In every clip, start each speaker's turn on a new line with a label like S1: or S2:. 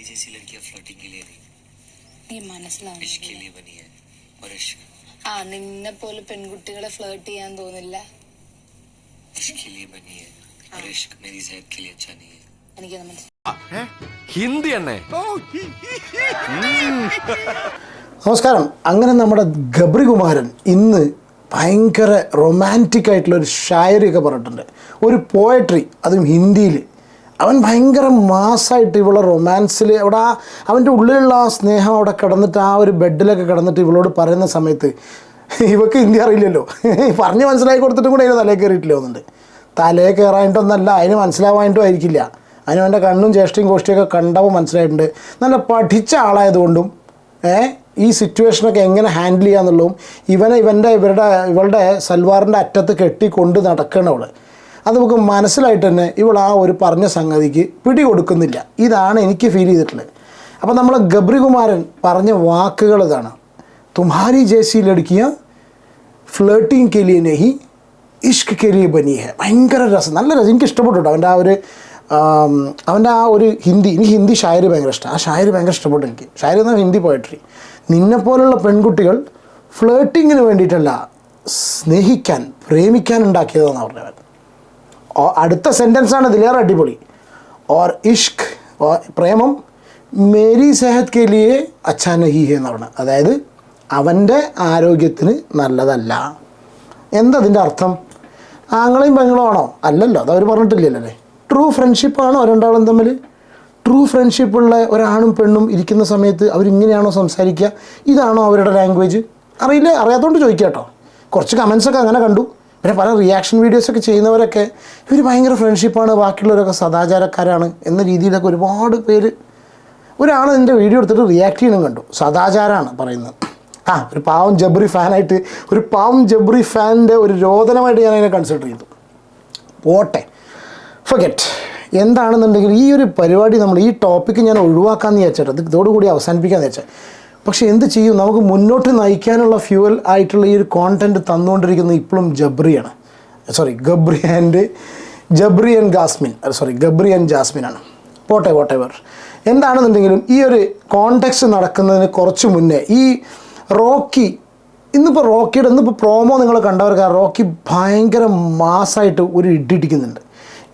S1: तुम्हारी जैसी लड़कियां फ्लर्टिंग के लिए नहीं
S2: ഈ
S1: इश्क के
S2: മനസ്സിലാവുന്നില്ല
S1: लिए बनी है और इश्क
S2: ആ നിന്നെ പോലെ പെൺകുട്ടികളെ ഫ്ലേർട്ട് ചെയ്യാൻ തോന്നില്ല
S1: इश्क के लिए बनी है और इश्क मेरी सेहत के लिए अच्छा नहीं है
S2: എനിക്കത് മനസ്സിലായി
S3: ഹിന്ദി എണ്ണേ
S4: നമസ്കാരം അങ്ങനെ നമ്മുടെ ഗബ്രികുമാരൻ ഇന്ന് ഭയങ്കര റൊമാൻറ്റിക് ആയിട്ടുള്ള ഒരു ഷായറിയൊക്കെ പറഞ്ഞിട്ടുണ്ട് ഒരു പോയട്രി അതും ഹിന്ദിയിൽ അവൻ ഭയങ്കര മാസമായിട്ട് ഇവളെ റൊമാൻസിൽ അവിടെ ആ അവന്റെ ഉള്ളിലുള്ള ആ സ്നേഹം അവിടെ കിടന്നിട്ട് ആ ഒരു ബെഡിലൊക്കെ കിടന്നിട്ട് ഇവളോട് പറയുന്ന സമയത്ത് ഇവക്ക് ഇന്ത്യ അറിയില്ലല്ലോ. പറഞ്ഞ് മനസ്സിലാക്കി കൊടുത്തിട്ടും കൂടെ അതിന് തലേ കയറിയിട്ടില്ല എന്നുണ്ട് തലേ കയറായിട്ടൊന്നല്ല അതിന് മനസ്സിലാവാനായിട്ടും ആയിരിക്കില്ല. അതിന് അവന്റെ കണ്ണും ചേഷ്ടയും കോഷ്ടിയൊക്കെ കണ്ടപ്പോൾ മനസ്സിലായിട്ടുണ്ട്. നല്ല പഠിച്ച ആളായതുകൊണ്ടും ഏ ഈ സിറ്റുവേഷനൊക്കെ എങ്ങനെ ഹാൻഡിൽ ചെയ്യാന്നുള്ളതും ഇവനെ ഇവന്റെ ഇവരുടെ ഇവളുടെ സൽവാറിന്റെ അറ്റത്ത് കെട്ടി കൊണ്ട് നടക്കണം അവൾ അത് നമുക്ക് മനസ്സിലായിട്ട് തന്നെ ഇവൾ ആ ഒരു പറഞ്ഞ സംഗതിക്ക് പിടി കൊടുക്കുന്നില്ല ഇതാണ് എനിക്ക് ഫീൽ ചെയ്തിട്ടുള്ളത്. അപ്പോൾ നമ്മൾ ഗബ്രികുമാരൻ പറഞ്ഞ വാക്കുകൾ ഇതാണ്. തുമാരി ജേസി ലടുക്കിയ ഫ്ലേട്ടിങ് കെലിയ നെഹി ഇഷ്ക് കെലിയ ലിയെ ബനി ഹെ. ഭയങ്കര രസം. നല്ല രസം. എനിക്ക് ഇഷ്ടപ്പെട്ടു അവന്റെ ആ ഒരു അവന്റെ ആ ഒരു ഹിന്ദി എനിക്ക് ഹിന്ദി ഷായർ ഭയങ്കര ഇഷ്ടം. ആ ഷായർ ഭയങ്കര ഇഷ്ടപ്പെട്ടു എനിക്ക്. ഷായർ എന്നാൽ ഹിന്ദി പോയട്രി നിന്നെപ്പോലുള്ള പെൺകുട്ടികൾ ഫ്ലേട്ടിങ്ങിന് വേണ്ടിയിട്ടല്ല സ്നേഹിക്കാൻ പ്രേമിക്കാൻ ഉണ്ടാക്കിയതെന്നാണ് പറഞ്ഞവൻ. അടുത്ത സെന്റൻസാണ് ഇതിലേറെ അടിപൊളി. ഓർ ഇഷ്ക് പ്രേമം മേരി സെഹത് കെ ലിയെ അച്ഛാ പറഞ്ഞു അതായത് അവന്റെ ആരോഗ്യത്തിന് നല്ലതല്ല. എന്തതിന്റെ അർത്ഥം? ആങ്ങളെയും പെങ്ങളും ആണോ? അല്ലല്ലോ അത് പറഞ്ഞിട്ടില്ലല്ലേ. ട്രൂ ഫ്രണ്ട്ഷിപ്പാണോ രണ്ടാളും തമ്മിൽ? ട്രൂ ഫ്രണ്ട്ഷിപ്പുള്ള ഒരാണും പെണ്ണും ഇരിക്കുന്ന സമയത്ത് അവരിങ്ങനെയാണോ സംസാരിക്കുക? ഇതാണോ അവരുടെ ലാംഗ്വേജ് അറിയില്ല? അറിയാത്തതുകൊണ്ട് ചോദിക്കാം കേട്ടോ കുറച്ച് കമൻസൊക്കെ അങ്ങനെ കണ്ടു. പിന്നെ പല റിയാക്ഷൻ വീഡിയോസൊക്കെ ചെയ്യുന്നവരൊക്കെ ഇവർ ഭയങ്കര ഫ്രണ്ട്ഷിപ്പാണ് ബാക്കിയുള്ളവരൊക്കെ സദാചാരക്കാരാണ് എന്ന രീതിയിലൊക്കെ ഒരുപാട് പേര് ഒരാൾ എന്റെ വീഡിയോ എടുത്തിട്ട് റിയാക്ട് ചെയ്യണം കണ്ടു. സദാചാരമാണ് പറയുന്നത്. ആ ഒരു പാവം ജബ്രി ഫാനായിട്ട് ഒരു പാവം ജബ്രി ഫാനിന്റെ ഒരു രോദനമായിട്ട് ഞാൻ അതിനെ കൺസിഡർ ചെയ്തു. പോട്ടെ. ഫൊഗറ്റ് എന്താണെന്നുണ്ടെങ്കിൽ ഈ ഒരു പരിപാടി നമ്മൾ ഈ ടോപ്പിക്ക് ഞാൻ ഒഴിവാക്കാമെന്ന് വിചാരിച്ചിട്ട് ഇത് ഇതോടുകൂടി അവസാനിപ്പിക്കാമെന്ന് വെച്ചാൽ പക്ഷേ എന്ത് ചെയ്യും? നമുക്ക് മുന്നോട്ട് നയിക്കാനുള്ള ഫ്യൂവൽ ആയിട്ടുള്ള ഈ ഒരു കോണ്ടന്റ് തന്നുകൊണ്ടിരിക്കുന്നത് ഇപ്പോഴും ജബ്രിയാണ്. Sorry Gabri and Jasmin. Sorry Gabri and ജാസ്മിനാണ് പോട്ടെ പോട്ടെ വേർ എന്താണെന്നുണ്ടെങ്കിലും ഈ ഒരു കോണ്ടെക്സ്റ്റ് നടക്കുന്നതിന് കുറച്ച് മുന്നേ ഈ റോക്കി ഇന്നിപ്പോൾ റോക്കിയുടെ ഇന്നിപ്പോൾ പ്രോമോ നിങ്ങൾ കണ്ടവർക്ക് ആ റോക്കി ഭയങ്കര മാസമായിട്ട് ഒരു ഇട്ടിട്ടിരിക്കുന്നുണ്ട്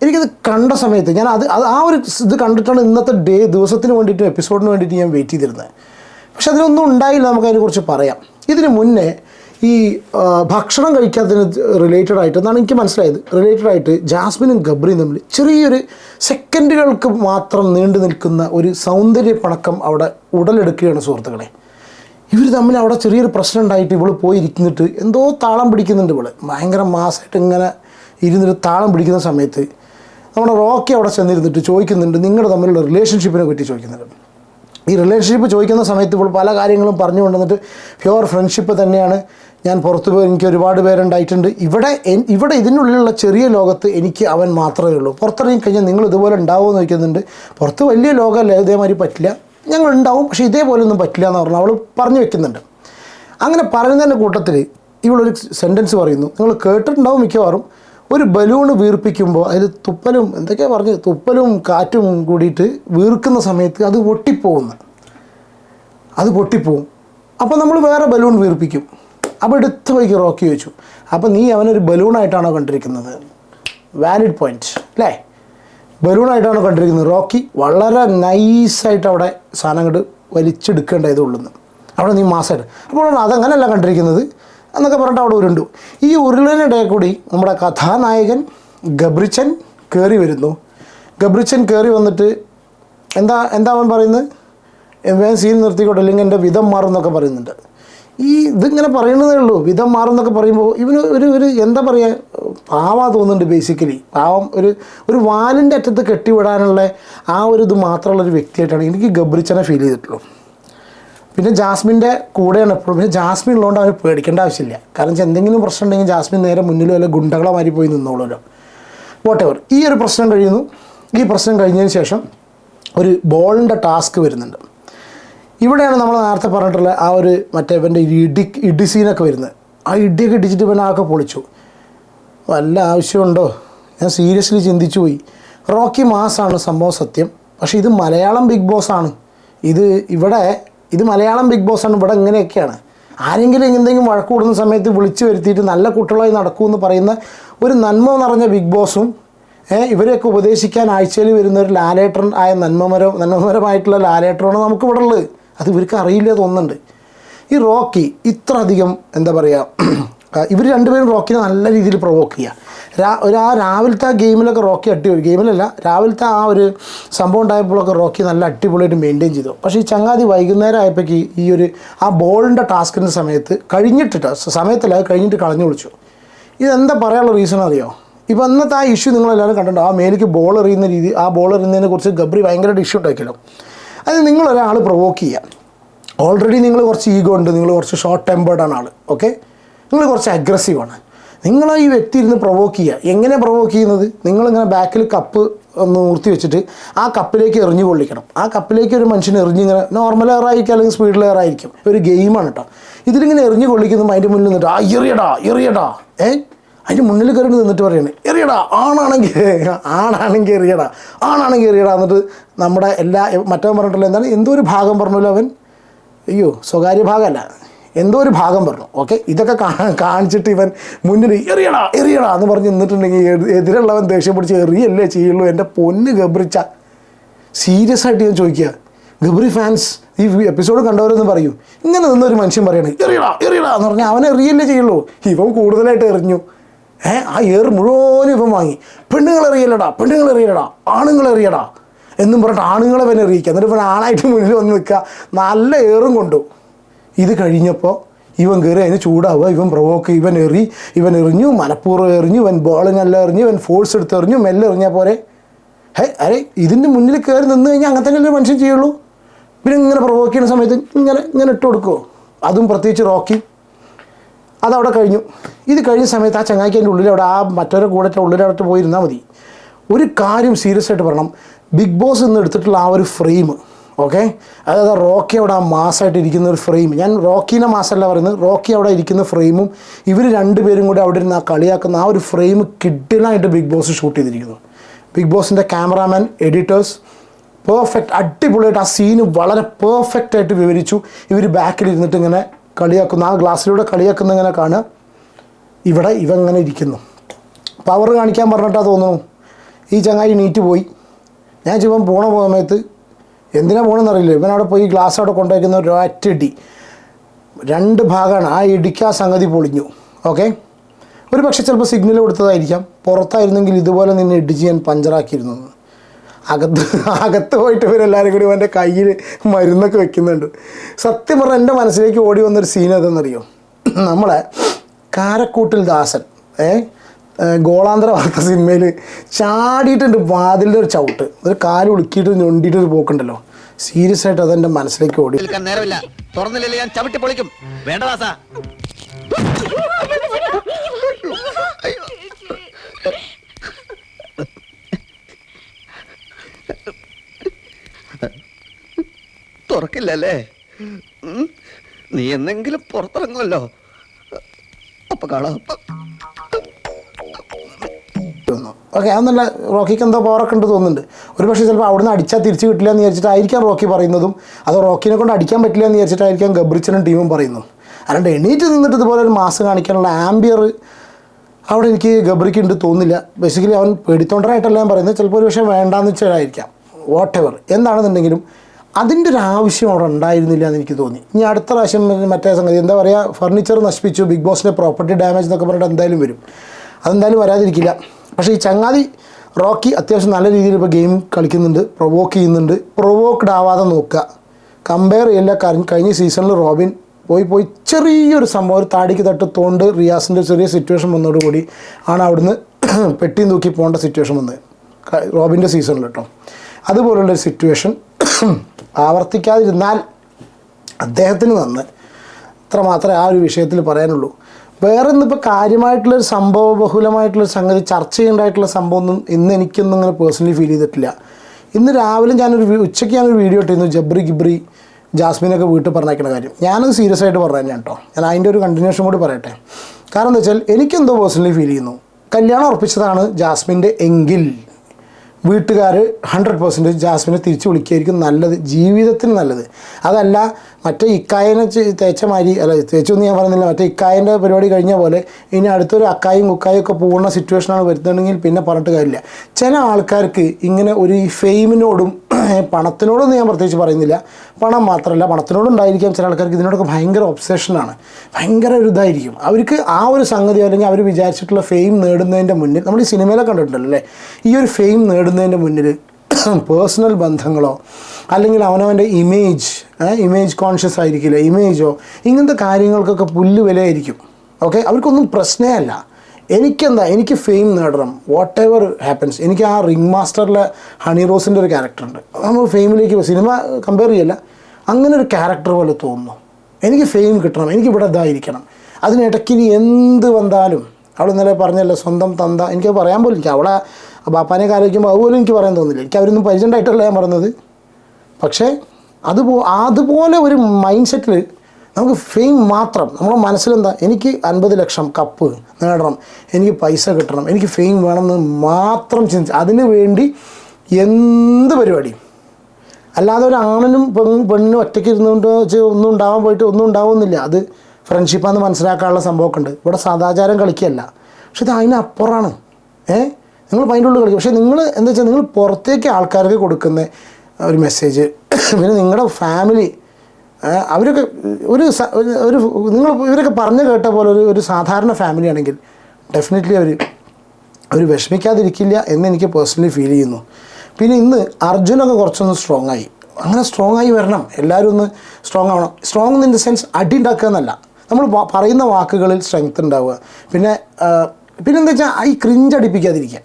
S4: എനിക്കത് കണ്ട സമയത്ത് ഞാൻ അത് അത് ആ ഒരു ഇത് കണ്ടിട്ടാണ് ഇന്നത്തെ ഡേ ദിവസത്തിന് വേണ്ടിയിട്ട് എപ്പിസോഡിന് വേണ്ടിയിട്ട് ഞാൻ വെയിറ്റ് ചെയ്തിരുന്നത്. പക്ഷെ അതിനൊന്നും ഉണ്ടായില്ല നമുക്ക് അതിനെക്കുറിച്ച് പറയാം. ഇതിനു മുന്നേ ഈ ഭക്ഷണം കഴിക്കാത്തതിന് റിലേറ്റഡ് ആയിട്ട് എന്നാണ് എനിക്ക് മനസ്സിലായത്. റിലേറ്റഡ് ആയിട്ട് ജാസ്മിനും ഗബ്രിയും തമ്മിൽ ചെറിയൊരു സെക്കൻഡുകൾക്ക് മാത്രം നീണ്ടു നിൽക്കുന്ന ഒരു സൗന്ദര്യ പണക്കം അവിടെ ഉടലെടുക്കുകയാണ് സുഹൃത്തുക്കളെ. ഇവർ തമ്മിൽ അവിടെ ചെറിയൊരു പ്രശ്നം ഉണ്ടായിട്ട് ഇവൾ പോയി ഇരിക്കുന്നിട്ട് എന്തോ താളം പിടിക്കുന്നുണ്ട് ഇവൾ. ഭയങ്കര മാസമായിട്ട് ഇങ്ങനെ ഇരുന്നിട്ട് താളം പിടിക്കുന്ന സമയത്ത് നമ്മുടെ റോക്കി അവിടെ ചെന്നിരുന്നിട്ട് ചോദിക്കുന്നുണ്ട് നിങ്ങളുടെ തമ്മിലുള്ള റിലേഷൻഷിപ്പിനെ പറ്റി ചോദിക്കുന്നുണ്ട്. ഈ റിലേഷൻഷിപ്പ് ചോദിക്കുന്ന സമയത്ത് ഇപ്പോൾ പല കാര്യങ്ങളും പറഞ്ഞു കൊണ്ടുവന്നിട്ട് പ്യുവർ ഫ്രണ്ട്ഷിപ്പ് തന്നെയാണ്. ഞാൻ പുറത്തു പോയി എനിക്ക് ഒരുപാട് പേരുണ്ടായിട്ടുണ്ട്. ഇവിടെ ഇവിടെ ഇതിനുള്ളിലുള്ള ചെറിയ ലോകത്ത് എനിക്ക് അവൻ മാത്രമേ ഉള്ളൂ. പുറത്തിറങ്ങി കഴിഞ്ഞാൽ നിങ്ങൾ ഇതുപോലെ ഉണ്ടാവുമോ എന്ന് ചോദിക്കുന്നുണ്ട്. പുറത്ത് വലിയ ലോകമല്ല ഇതേമാതിരി പറ്റില്ല. ഞങ്ങൾ ഉണ്ടാവും പക്ഷേ ഇതേപോലെ ഒന്നും പറ്റില്ല എന്ന് പറഞ്ഞു അവൾ പറഞ്ഞു വെക്കുന്നുണ്ട്. അങ്ങനെ പറയുന്നതിന്റെ കൂട്ടത്തിൽ ഇവളൊരു സെന്റൻസ് പറയുന്നു. നിങ്ങൾ കേട്ടിട്ടുണ്ടാവും മിക്കവാറും. ഒരു ബലൂൺ വീർപ്പിക്കുമ്പോൾ അതിൽ തുപ്പലും എന്തൊക്കെയാണ് പറഞ്ഞ് തുപ്പലും കാറ്റും കൂടിയിട്ട് വീർക്കുന്ന സമയത്ത് അത് പൊട്ടിപ്പോകുന്നു. അത് പൊട്ടിപ്പോവും അപ്പോൾ നമ്മൾ വേറെ ബലൂൺ വീർപ്പിക്കും. അപ്പോൾ എടുത്ത് വൈകി റോക്കി വെച്ചു. അപ്പോൾ നീ അവനൊരു ബലൂണായിട്ടാണോ കണ്ടിരിക്കുന്നത്? വാലിഡ് പോയിന്റ് അല്ലേ? ബലൂണായിട്ടാണോ കണ്ടിരിക്കുന്നത്? റോക്കി വളരെ നൈസായിട്ട് അവിടെ സാധനം അങ്ങോട്ട് വലിച്ചെടുക്കേണ്ടത് അവിടെ നീ മാസമായിട്ട് അപ്പോൾ അതങ്ങനെയല്ല കണ്ടിരിക്കുന്നത്. എന്നൊക്കെ പറഞ്ഞിട്ട് അവിടെ ഉരുണ്ടു. ഈ ഉരുളിനിടെ കൂടി നമ്മുടെ കഥാനായകൻ ഗബ്രിച്ചൻ കയറി വരുന്നു. ഗബ്രിച്ചൻ കയറി വന്നിട്ട് എന്താ എന്താ അവൻ പറയുന്നത്? വേഗം സീൻ നിർത്തിക്കോട്ടെ അല്ലെങ്കിൽ എന്റെ വിധം മാറും എന്നൊക്കെ പറയുന്നുണ്ട്. ഈ ഇതിങ്ങനെ പറയുന്നതേ ഉള്ളൂ. വിധം മാറും എന്നൊക്കെ പറയുമ്പോൾ ഇവന് ഒരു ഒരു എന്താ പറയുക പാവാ തോന്നുന്നുണ്ട് ബേസിക്കലി പാവം ഒരു ഒരു വാലിന്റെ അറ്റത്ത് കെട്ടിവിടാനുള്ള ആ ഒരു ഇത് മാത്രമുള്ള ഒരു വ്യക്തിയായിട്ടാണ് എനിക്ക് ഗബ്രിച്ചനെ ഫീൽ ചെയ്തിട്ടുള്ളൂ പിന്നെ ജാസ്മിന്റെ കൂടെയാണ് എപ്പോഴും പിന്നെ ജാസ്മിൻ ഉള്ളതുകൊണ്ട് അവന് പേടിക്കേണ്ട ആവശ്യമില്ല. കാരണം എന്തെങ്കിലും പ്രശ്നം ഉണ്ടെങ്കിൽ ജാസ്മിൻ നേരെ മുന്നിലും അല്ലെങ്കിൽ ഗുണ്ടകളെ മാറി പോയി നിന്നോളുമല്ലോ. വോട്ടെവർ ഈ ഒരു പ്രശ്നം കഴിയുന്നു. ഈ പ്രശ്നം കഴിഞ്ഞതിന് ശേഷം ഒരു ബോളിന്റെ ടാസ്ക് വരുന്നുണ്ട്. ഇവിടെയാണ് നമ്മൾ നേരത്തെ പറഞ്ഞിട്ടുള്ള ആ ഒരു മറ്റേ ഇവന്റെ ഇടി ഇടി സീനൊക്കെ വരുന്നത്. ആ ഇടിയൊക്കെ ഇടിച്ചിട്ട് ഇവൻ ആകെ പൊളിച്ചു. വല്ല ആവശ്യമുണ്ടോ? ഞാൻ സീരിയസ്ലി ചിന്തിച്ചു പോയി. റോക്കി മാസാണ് സംഭവം സത്യം. പക്ഷേ ഇത് മലയാളം ബിഗ് ബോസ് ആണ് ഇത് ഇവിടെ ഇത് മലയാളം ബിഗ് ബോസ് ആണ് ഇവിടെ ഇങ്ങനെയൊക്കെയാണ്. ആരെങ്കിലും എന്തെങ്കിലും വഴക്ക് കൂടുന്ന സമയത്ത് വിളിച്ചു വരുത്തിയിട്ട് നല്ല കുട്ടികളായി നടക്കുമെന്ന് പറയുന്ന ഒരു നന്മ നിറഞ്ഞ ബിഗ് ബോസും ഇവരെയൊക്കെ ഉപദേശിക്കാൻ ആഴ്ചയിൽ വരുന്ന ഒരു ലാലേട്ടൻ ആയ നന്മമരം നന്മമരമായിട്ടുള്ള ലാലേട്ടനാണ് നമുക്ക് ഇവിടെ ഉള്ളത്. അത് ഇവർക്ക് അറിയില്ല തോന്നുന്നുണ്ട്. ഈ റോക്കി ഇത്ര അധികം എന്താ പറയുക ഇവർ രണ്ടുപേരും റോക്കിനെ നല്ല രീതിയിൽ പ്രൊവോക്ക് ചെയ്യുക രാ ഒരു ആ രാവിലത്തെ ആ ഗെയിമിലൊക്കെ റോക്കി അടിപൊളി. ഗെയിമിലല്ല രാവിലത്തെ ആ ഒരു സംഭവം ഉണ്ടായപ്പോഴൊക്കെ റോക്കി നല്ല അടിപൊളിയായിട്ട് മെയിന്റെയിൻ ചെയ്തു. പക്ഷേ ഈ ചങ്ങാതി വൈകുന്നേരം ആയപ്പോഴേക്ക് ഈ ഒരു ആ ബോളിന്റെ ടാസ്കിന്റെ സമയത്ത് കഴിഞ്ഞിട്ടിട്ട് സമയത്തല്ല അത് കഴിഞ്ഞിട്ട് കളഞ്ഞു വിളിച്ചു ഇതെന്താ പറയാനുള്ള റീസൺ അറിയോ? ഇപ്പം അന്നത്തെ ആ ഇഷ്യൂ നിങ്ങളെല്ലാവരും കണ്ടിട്ടോ ആ മേലേക്ക് ബോൾ എറിയുന്ന രീതി ആ ബോൾ എറിയുന്നതിനെ കുറിച്ച് ഗബ്രി ഭയങ്കരമായിട്ട് ഇഷ്യൂ ഉണ്ടാക്കിയല്ലോ. അത് നിങ്ങളൊരാൾ പ്രൊവോക്ക് ചെയ്യുക ഓൾറെഡി നിങ്ങൾ കുറച്ച് ഈഗോ ഉണ്ട് നിങ്ങൾ കുറച്ച് ഷോർട്ട് ടെമ്പേർഡാണ് ആൾ ഓക്കെ നിങ്ങൾ കുറച്ച് അഗ്രസീവാണ് നിങ്ങൾ ഈ വ്യക്തി ഇരുന്ന് പ്രൊവോക്ക് ചെയ്യുക എങ്ങനെ പ്രൊവോക്ക് ചെയ്യുന്നത്? നിങ്ങളിങ്ങനെ ബാക്കിൽ കപ്പ് ഒന്ന് ഊർത്തി വെച്ചിട്ട് ആ കപ്പിലേക്ക് എറിഞ്ഞു കൊള്ളിക്കണം. ആ കപ്പിലേക്ക് ഒരു മനുഷ്യൻ എറിഞ്ഞിങ്ങനെ നോർമൽ എയറായിരിക്കും അല്ലെങ്കിൽ സ്പീഡിൽ എയറായിരിക്കും ഒരു ഗെയിമാണ് കേട്ടോ ഇതിലിങ്ങനെ എറിഞ്ഞു കൊള്ളിക്കുമ്പോൾ അതിന്റെ മുന്നിൽ നിന്നിട്ട് ആ എറിയടാ എറിയടാ. ഏ? അതിന്റെ മുന്നിൽ കയറി നിന്നിട്ട് പറയണേ എറിയടാ ആണാണെങ്കിൽ ആണാണെങ്കിൽ എറിയടാ ആണാണെങ്കിൽ എറിയടാ. എന്നിട്ട് നമ്മുടെ എല്ലാ മറ്റവൻ പറഞ്ഞിട്ടുള്ള എന്താണ്? എന്തോ ഒരു ഭാഗം പറഞ്ഞല്ലോ അവൻ. അയ്യോ സ്വകാര്യ ഭാഗമല്ല. എന്തോ ഒരു ഭാഗം പറഞ്ഞു. ഓക്കെ ഇതൊക്കെ കാണിച്ചിട്ട് ഇവൻ മുന്നിൽ എറിയടാ എറിയടാ എന്ന് പറഞ്ഞ് നിന്നിട്ടുണ്ടെങ്കിൽ എതി- എതിരുള്ളവൻ ദേഷ്യം പിടിച്ച് എറിയല്ലേ ചെയ്യുള്ളൂ. എന്റെ പൊന്ന് ഗബ്രിച്ച. സീരിയസ് ആയിട്ട് ഞാൻ ചോദിക്കുക ഗബ്രി ഫാൻസ് ഈ എപ്പിസോഡ് കണ്ടവരെന്ന് പറയൂ. ഇങ്ങനെ നിന്നൊരു മനുഷ്യൻ പറയണേ എറിയടാ എറിയടാ എന്ന് പറഞ്ഞാൽ അവനെ എറിയല്ലേ ചെയ്യുള്ളൂ. ഇവൻ കൂടുതലായിട്ട് എറിഞ്ഞു. ഏ ആ എർ മുഴുവനും ഇവൻ വാങ്ങി. പെണ്ണുങ്ങൾ എറിയലടാ പെണ്ണുങ്ങൾ എറിയലടാ ആണുങ്ങൾ എറിയടാ എന്നും പറഞ്ഞിട്ട് ആണുങ്ങളെ വരെ എറിയിക്കുക. എന്നിട്ട് ഇവൻ ആണായിട്ട് മുന്നിൽ വന്ന് നിൽക്കുക. നല്ല ഏറും കൊണ്ടു. ഇത് കഴിഞ്ഞപ്പോൾ ഇവൻ കയറി അതിന് ചൂടാവുക. ഇവൻ പ്രവോക്ക് ഇവൻ എറി ഇവൻ എറിഞ്ഞു മനഃപൂർവം എറിഞ്ഞു ഇവൻ ബോളിനല്ല എറിഞ്ഞു ഇവൻ ഫോഴ്സ് എടുത്ത് എറിഞ്ഞു മെല്ലെ എറിഞ്ഞാൽ പോരെ. ഹേ അരെ ഇതിന്റെ മുന്നിൽ കയറി നിന്ന് കഴിഞ്ഞാൽ അങ്ങനെ തന്നെയല്ലേ മനുഷ്യൻ ചെയ്യുള്ളൂ. പിന്നെ ഇങ്ങനെ പ്രവോക്ക് ചെയ്യുന്ന സമയത്ത് ഇങ്ങനെ ഇങ്ങനെ ഇട്ട് കൊടുക്കുമോ അതും പ്രത്യേകിച്ച് റോക്കി. അതവിടെ കഴിഞ്ഞു. ഇത് കഴിഞ്ഞ സമയത്ത് ആ ചങ്ങായിക്ക് അതിന്റെ ഉള്ളിൽ അവിടെ ആ മറ്റൊരു കൂടെ ഉള്ളിൽ അവിടെ പോയിരുന്നാൽ മതി. ഒരു കാര്യം സീരിയസ് ആയിട്ട് പറയണം. ബിഗ് ബോസ് എന്ന് എടുത്തിട്ടുള്ള ആ ഒരു ഫ്രെയിം ഓക്കെ അതായത് റോക്കി അവിടെ ആ മാസമായിട്ട് ഇരിക്കുന്ന ഒരു ഫ്രെയിം ഞാൻ റോക്കീനെ മാസമല്ല പറയുന്നത്. റോക്കി അവിടെ ഇരിക്കുന്ന ഫ്രെയിമും ഇവർ രണ്ടുപേരും കൂടി അവിടെ ഇരുന്ന് ആ കളിയാക്കുന്ന ആ ഒരു ഫ്രെയിം കിഡിലായിട്ട് ബിഗ് ബോസ് ഷൂട്ട് ചെയ്തിരിക്കുന്നു. ബിഗ് ബോസിന്റെ ക്യാമറാമാൻ എഡിറ്റേഴ്സ് പെർഫെക്റ്റ് അടിപൊളിയായിട്ട് ആ സീന് വളരെ പെർഫെക്റ്റ് ആയിട്ട് വിവരിച്ചു. ഇവർ ബാക്കിൽ ഇരുന്നിട്ട് ഇങ്ങനെ കളിയാക്കുന്നു. ആ ഗ്ലാസ്സിലൂടെ കളിയാക്കുന്ന ഇങ്ങനെ കാണുക ഇവിടെ ഇവ ഇങ്ങനെ ഇരിക്കുന്നു. പവർ കാണിക്കാൻ പറഞ്ഞിട്ടാ തോന്നുന്നു. ഈ ചങ്ങായി നീറ്റ് പോയി. ഞാൻ ചിവൻ പോണ സമയത്ത് എന്തിനാ പോകണമെന്നറിയില്ല അവിടെ പോയി ഗ്ലാസ് അവിടെ കൊണ്ടുവയ്ക്കുന്ന ഒരു ഒറ്റടി രണ്ട് ഭാഗമാണ്. ആ ഇടിക്ക് ആ സംഗതി പൊളിഞ്ഞു. ഓക്കെ ഒരു പക്ഷേ ചിലപ്പോൾ സിഗ്നൽ കൊടുത്തതായിരിക്കാം. പുറത്തായിരുന്നെങ്കിൽ ഇതുപോലെ നിന്നെ ഇടിച്ച് ഞാൻ പഞ്ചറാക്കിയിരുന്നു. അകത്ത് അകത്ത് പോയിട്ട് ഇവരെല്ലാവരും കൂടി അവന്റെ കയ്യിൽ മരുന്നൊക്കെ വെക്കുന്നുണ്ട്. സത്യം പറഞ്ഞാൽ എന്റെ മനസ്സിലേക്ക് ഓടി വന്നൊരു സീൻ അതെന്നറിയോ നമ്മളെ കാരക്കൂട്ടിൽ ദാസൻ ഏഹ് ഗോളാന്തര വാർത്ത സിനിമയിൽ ചാടിയിട്ടുണ്ട് വാതിലിന്റെ ഒരു ചവിട്ട്. ഒരു കാൽ ഉളുക്കിയിട്ട് ഞൊണ്ടിയിട്ട് ഒരു പോക്കുണ്ടല്ലോ. സീരിയസ് ആയിട്ട് അതെന്റെ മനസ്സിലേക്ക് ഓടി.
S5: നേരമില്ല. തുറന്നില്ലേ ഞാൻ ചവിട്ടി പൊളിക്കും. വേണ്ട തുറക്കില്ലല്ലേ? നീ എന്നെങ്കിലും പുറത്തിറങ്ങുമല്ലോ. അപ്പൊ കാണാം.
S4: വന്നു ഓക്കെ അതൊന്നല്ല റോക്കിക്ക് എന്തോ പവറൊക്കെ ഉണ്ട് തോന്നുന്നുണ്ട്. ഒരു പക്ഷേ ചിലപ്പോൾ അവിടുന്ന് അടിച്ചാൽ തിരിച്ച് കിട്ടില്ല എന്ന് വിചാരിച്ചിട്ടായിരിക്കാം റോക്കി പറയുന്നതും അതോ റോക്കിനെ കൊണ്ട് അടിക്കാൻ പറ്റില്ല എന്ന് വിചാരിച്ചിട്ടായിരിക്കാം ഗബ്രിച്ചനും ടീമും പറയുന്നു അല്ലാണ്ട് എണീറ്റ് നിന്നിട്ട് ഇതുപോലെ ഒരു മാസം കാണിക്കാനുള്ള ആംബിയർ അവിടെ എനിക്ക് ഗബ്രിക്ക് ഉണ്ട് തോന്നില്ല ബേസിക്കലി അവൻ പേടിത്തൊണ്ടരായിട്ടല്ല ഞാൻ പറയുന്നത്. ചിലപ്പോൾ ഒരു പക്ഷേ വേണ്ടാന്ന് വെച്ചാലായിരിക്കാം. വാട്ട് എവർ എന്താണെന്നുണ്ടെങ്കിലും അതിന്റെ ഒരു ആവശ്യം അവിടെ ഉണ്ടായിരുന്നില്ല എന്ന് എനിക്ക് തോന്നി. ഇനി അടുത്ത പ്രാവശ്യം മറ്റേ സംഗതി എന്താ പറയുക ഫർണിച്ചർ നശിപ്പിച്ചു ബിഗ് ബോസിന്റെ പ്രോപ്പർട്ടി ഡാമേജ് എന്നൊക്കെ പറഞ്ഞിട്ട് എന്തായാലും വരും. അതെന്തായാലും വരാതിരിക്കില്ല. പക്ഷേ ഈ ചങ്ങാതി റോക്കി അത്യാവശ്യം നല്ല രീതിയിൽ ഇപ്പോൾ ഗെയിം കളിക്കുന്നുണ്ട് പ്രൊവോക്ക് ചെയ്യുന്നുണ്ട്. പ്രൊവോക്ക്ഡ് ആവാതെ നോക്കുക. കമ്പയർ ചെയ്യില്ല കഴിഞ്ഞ കഴിഞ്ഞ സീസണിൽ റോബിൻ പോയി പോയി ചെറിയൊരു സംഭവം ഒരു താടിക്ക് തട്ട് തോണ്ട് റിയാസിന്റെ ചെറിയ സിറ്റുവേഷൻ വന്നതോടുകൂടി ആണ് അവിടുന്ന് പെട്ടി തൂക്കി പോകേണ്ട സിറ്റുവേഷൻ വന്നത്. റോബിന്റെ സീസണിൽ കേട്ടോ. അതുപോലുള്ളൊരു സിറ്റുവേഷൻ ആവർത്തിക്കാതിരുന്നാൽ അദ്ദേഹത്തിന് നന്ന്. അത്ര മാത്രമേ ആ ഒരു വിഷയത്തിൽ പറയാനുള്ളൂ. വേറെ ഇന്നിപ്പോൾ കാര്യമായിട്ടുള്ളൊരു സംഭവ ബഹുലമായിട്ടുള്ളൊരു സംഗതി ചർച്ച ചെയ്യേണ്ടതായിട്ടുള്ള സംഭവമൊന്നും ഇന്ന് എനിക്കൊന്നും അങ്ങനെ പേഴ്സണലി ഫീൽ ചെയ്തിട്ടില്ല. ഇന്ന് രാവിലെ ഞാനൊരു ഉച്ചയ്ക്ക് ഞാനൊരു വീഡിയോ ഇട്ടിരുന്നു ജബ്രി ഗിബ്രി ജാസ്മിനൊക്കെ വീട്ടിൽ പറഞ്ഞേക്കുന്ന കാര്യം. ഞാനത് സീരിയസ് ആയിട്ട് പറഞ്ഞു തന്നെ കേട്ടോ ഞാൻ അതിന്റെ ഒരു കണ്ടിന്യൂഷൻ കൂടി പറയട്ടെ. കാരണം എന്താ വെച്ചാൽ എനിക്കെന്തോ പേഴ്സണലി ഫീൽ ചെയ്യുന്നു. കല്യാണം ഉറപ്പിച്ചതാണ് ജാസ്മിന്റെ എങ്കിൽ. വീട്ടുകാർ ഹൺഡ്രഡ് പെർസെന്റേജ് ജാസ്മിനെ തിരിച്ചു വിളിക്കുകയായിരിക്കും നല്ലത് ജീവിതത്തിന് നല്ലത്. അതല്ല മറ്റേ ഇക്കായനെ തേച്ച മാതിരി അല്ല തേച്ചൊന്നും ഞാൻ പറയുന്നില്ല മറ്റേ ഇക്കായന്റെ പരിപാടി കഴിഞ്ഞ പോലെ ഇനി അടുത്തൊരു അക്കായും കുക്കായും ഒക്കെ പോകുന്ന സിറ്റുവേഷനാണ് വരുന്നുണ്ടെങ്കിൽ പിന്നെ പറഞ്ഞിട്ട് കാര്യമില്ല. ചില ആൾക്കാർക്ക് ഇങ്ങനെ ഒരു ഫെയിമിനോടും പണത്തിനോടൊന്നും ഞാൻ പ്രത്യേകിച്ച് പറയുന്നില്ല. പണം മാത്രമല്ല പണത്തിനോടുണ്ടായിരിക്കാം ചില ആൾക്കാർക്ക്. ഇതിനോടൊക്കെ ഭയങ്കര ഒബ്സെഷനാണ് ഭയങ്കര ഒരു ഇതായിരിക്കും. അവർക്ക് ആ ഒരു സംഗതി അല്ലെങ്കിൽ അവർ വിചാരിച്ചിട്ടുള്ള ഫെയിം നേടുന്നതിന്റെ മുന്നിൽ നമ്മൾ ഈ സിനിമയിലൊക്കെ കണ്ടിട്ടുണ്ടല്ലോ അല്ലേ? ഈ ഒരു ഫെയിം നേടുന്നതിന്റെ മുന്നിൽ പേഴ്സണൽ ബന്ധങ്ങളോ അല്ലെങ്കിൽ അവനവന്റെ ഇമേജ് ഇമേജ് കോൺഷ്യസ് ആയിരിക്കില്ല? ഇമേജോ ഇങ്ങനത്തെ കാര്യങ്ങൾക്കൊക്കെ പുല്ല് വിലയായിരിക്കും. ഓക്കെ അവർക്കൊന്നും പ്രശ്നമേ അല്ല. എനിക്കെന്താ എനിക്ക് ഫെയിം നേടണം. വാട്ട് എവർ ഹാപ്പൻസ് എനിക്ക് ആ റിംഗ് മാസ്റ്ററിലെ ഹണി റോസിന്റെ ഒരു ക്യാരക്ടറുണ്ട് നമ്മൾ ഫെയിമിലേക്ക് സിനിമ കമ്പയർ ചെയ്യല്ല. അങ്ങനെ ഒരു ക്യാരക്ടർ പോലെ തോന്നുന്നു. എനിക്ക് ഫെയിം കിട്ടണം. എനിക്ക് ഇവിടെ ഇതായിരിക്കണം അതിനിടയ്ക്ക് ഇനി എന്ത് വന്നാലും അവൾ ഇന്നലെ പറഞ്ഞല്ലോ സ്വന്തം തന്ത. എനിക്ക് പറയാൻ പോലും എനിക്ക് അവളെ ബാപ്പാനെ ആലോചിക്കുമ്പോൾ അതുപോലും എനിക്ക് പറയാൻ തോന്നില്ല. എനിക്ക് അവരൊന്നും പരിചയമായിട്ടല്ല ഞാൻ പറഞ്ഞത്. പക്ഷേ അതുപോ അതുപോലെ ഒരു മൈൻഡ് സെറ്റിൽ നമുക്ക് ഫെയിം മാത്രം നമ്മുടെ മനസ്സിലെന്താ? എനിക്ക് അൻപത് ലക്ഷം കപ്പ് നേടണം എനിക്ക് പൈസ കിട്ടണം എനിക്ക് ഫെയിം വേണമെന്ന് മാത്രം ചിന്തിച്ച് അതിന് വേണ്ടി എന്ത് പരിപാടി? അല്ലാതെ ഒരു ആണിനും പെണ്ണും പെണ്ണിനും ഒറ്റയ്ക്ക് ഇരുന്നുകൊണ്ട് വെച്ച് ഒന്നും ഉണ്ടാവാൻ പോയിട്ട് ഒന്നും ഉണ്ടാവുന്നില്ല. അത് ഫ്രണ്ട്ഷിപ്പാന്ന് മനസ്സിലാക്കാനുള്ള സംഭവമൊക്കെ ഉണ്ട്. ഇവിടെ സദാചാരം കളിക്കുകയല്ല. പക്ഷെ ഇത് അതിനപ്പുറമാണ് ഏ? നിങ്ങൾ അതിന്റെ ഉള്ളിൽ കളിക്കും. പക്ഷേ നിങ്ങൾ എന്താ വെച്ചാൽ നിങ്ങൾ പുറത്തേക്ക് ആൾക്കാർക്ക് കൊടുക്കുന്ന ഒരു മെസ്സേജ് പിന്നെ നിങ്ങളുടെ ഫാമിലി അവരൊക്കെ ഒരു ഒരു- നിങ്ങൾ ഇവരൊക്കെ പറഞ്ഞു കേട്ട പോലെ ഒരു ഒരു സാധാരണ ഫാമിലി ആണെങ്കിൽ ഡെഫിനറ്റ്ലി അവർ അവർ വിഷമിക്കാതിരിക്കില്ല എന്ന് എനിക്ക് പേഴ്സണലി ഫീൽ ചെയ്യുന്നു. പിന്നെ ഇന്ന് അർജുനൊക്കെ കുറച്ചൊന്ന് സ്ട്രോങ് ആയി. അങ്ങനെ സ്ട്രോങ് ആയി വരണം. എല്ലാവരും ഒന്ന് സ്ട്രോങ് ആവണം. സ്ട്രോങ് ഇൻ ദ സെൻസ് അടി ഉണ്ടാക്കുക എന്നല്ല. നമ്മൾ പറയുന്ന വാക്കുകളിൽ സ്ട്രെങ്ത് ഉണ്ടാവുക. പിന്നെ പിന്നെന്താ വെച്ചാൽ ഈ ക്രിഞ്ച് അടിപ്പിക്കാതിരിക്കുക.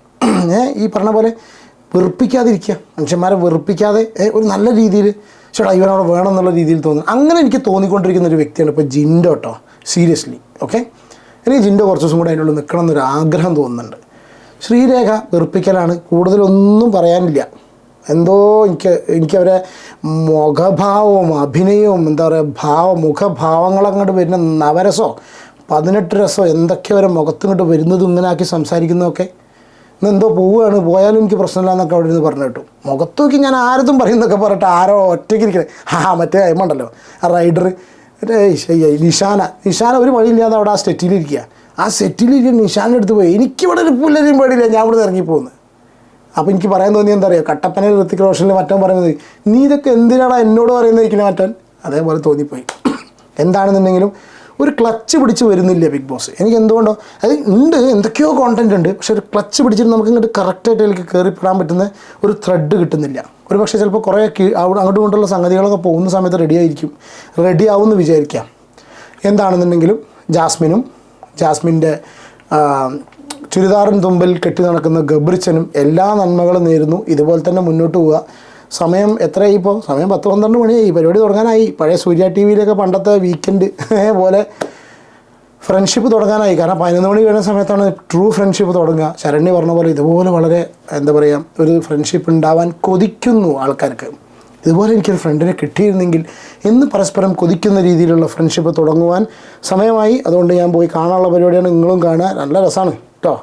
S4: ഈ പറഞ്ഞ പോലെ വെറുപ്പിക്കാതിരിക്കുക. മനുഷ്യന്മാരെ വെറുപ്പിക്കാതെ ഒരു നല്ല രീതിയിൽ ചേട്ടാ ഇവനവിടെ വേണം എന്നുള്ള രീതിയിൽ തോന്നുന്നു. അങ്ങനെ എനിക്ക് തോന്നിക്കൊണ്ടിരിക്കുന്ന ഒരു വ്യക്തിയാണ് ഇപ്പോൾ ജിൻഡോ കേട്ടോ സീരിയസ്ലി ഓക്കെ എനിക്ക് ജിൻഡോ കുറച്ച് ദിവസം കൂടെ അതിനുള്ളിൽ നിൽക്കണം എന്നൊരു ആഗ്രഹം തോന്നുന്നുണ്ട്. ശ്രീരേഖ വെറുപ്പിക്കലാണ്. കൂടുതലൊന്നും പറയാനില്ല. എന്തോ എനിക്ക് എനിക്കവരെ മുഖഭാവവും അഭിനയവും എന്താ പറയുക ഭാവ മുഖഭാവങ്ങളങ്ങോട്ട് വരുന്ന നവരസോ പതിനെട്ട് രസോ എന്തൊക്കെ അവരെ മുഖത്തിങ്ങോട്ട് വരുന്നതും ഇങ്ങനെ ആക്കി സംസാരിക്കുന്നതൊക്കെ എന്തോ പോവുകയാണ് പോയാലും എനിക്ക് പ്രശ്നമില്ല എന്നൊക്കെ അവിടെ നിന്ന് പറഞ്ഞു കേട്ടു. മുഖത്ത് നോക്കി ഞാൻ ആരതും പറയുന്നൊക്കെ പറഞ്ഞിട്ട് ആരോ ഒറ്റയ്ക്ക് ഇരിക്കണേ. ആ മറ്റേ അയമുണ്ടല്ലോ ആ റൈഡർ മറ്റേ നിഷാന. നിഷാന ഒരു വഴിയില്ലാതെ അവിടെ ആ സെറ്റിലിരിക്കുക ആ സെറ്റിലിരിക്കുക നിഷാന്റെ അടുത്ത് പോയി എനിക്കിവിടെ ഒരു പുല്ലരും പേടിയില്ല ഞാൻ ഇവിടെ ഇറങ്ങി പോകുന്നത് അപ്പോൾ എനിക്ക് പറയാൻ തോന്നി എന്താ പറയുക കട്ടപ്പനയിൽ ഋത്തിക് റോഷനിൽ മറ്റവൻ പറയുന്നത് നീ ഇതൊക്കെ എന്തിനാണ് എന്നോട് പറയുന്നത് ഇരിക്കണേ മറ്റവൻ? അതേപോലെ തോന്നിപ്പോയി. എന്താണെന്നുണ്ടെങ്കിലും ഒരു ക്ലച്ച് പിടിച്ച് വരുന്നില്ല ബിഗ് ബോസ്? എനിക്ക് എന്തുകൊണ്ടോ അത് ഉണ്ട് എന്തൊക്കെയോ കോണ്ടന്റ് ഉണ്ട് പക്ഷെ ഒരു ക്ലച്ച് പിടിച്ചിട്ട് നമുക്ക് ഇങ്ങോട്ട് കറക്റ്റായിട്ട് അതിലേക്ക് കയറിപ്പെടാൻ പറ്റുന്ന ഒരു ത്രെഡ് കിട്ടുന്നില്ല. ഒരു പക്ഷേ ചിലപ്പോൾ കുറേ അവിടെ അങ്ങോട്ടും ഇങ്ങോട്ടുള്ള സംഗതികളൊക്കെ പോകുന്ന സമയത്ത് റെഡി ആയിരിക്കും. റെഡി ആവുമെന്ന് വിചാരിക്കാം. എന്താണെന്നുണ്ടെങ്കിലും ജാസ്മിനും ജാസ്മിന്റെ ചുരിദാറിൻ തുമ്പിൽ കെട്ടി നടക്കുന്ന ഗബ്രിച്ചനും എല്ലാ നന്മകളും നേരുന്നു. ഇതുപോലെ തന്നെ മുന്നോട്ട് പോവുക. സമയം എത്രയായി ഇപ്പോൾ സമയം പത്ത് പന്ത്രണ്ട് മണിയായി പരിപാടി തുടങ്ങാനായി. പഴയ സൂര്യ ടി വിയിലൊക്കെ പണ്ടത്തെ വീക്കെൻഡ് പോലെ ഫ്രണ്ട്ഷിപ്പ് തുടങ്ങാനായി. കാരണം പതിനൊന്ന് മണി കഴിയുന്ന സമയത്താണ് ട്രൂ ഫ്രണ്ട്ഷിപ്പ് തുടങ്ങുക. ശരണ്യ പറഞ്ഞ പോലെ ഇതുപോലെ വളരെ എന്താ പറയുക ഒരു ഫ്രണ്ട്ഷിപ്പ് ഉണ്ടാവാൻ കൊതിക്കുന്നു ആൾക്കാർക്ക്. ഇതുപോലെ എനിക്കൊരു ഫ്രണ്ടിനെ കിട്ടിയിരുന്നെങ്കിൽ എന്ന് പരസ്പരം കൊതിക്കുന്ന രീതിയിലുള്ള ഫ്രണ്ട്ഷിപ്പ് തുടങ്ങുവാൻ സമയമായി. അതുകൊണ്ട് ഞാൻ പോയി കാണാനുള്ള പരിപാടിയാണ് നിങ്ങളും കാണുക. നല്ല രസമാണ് കേട്ടോ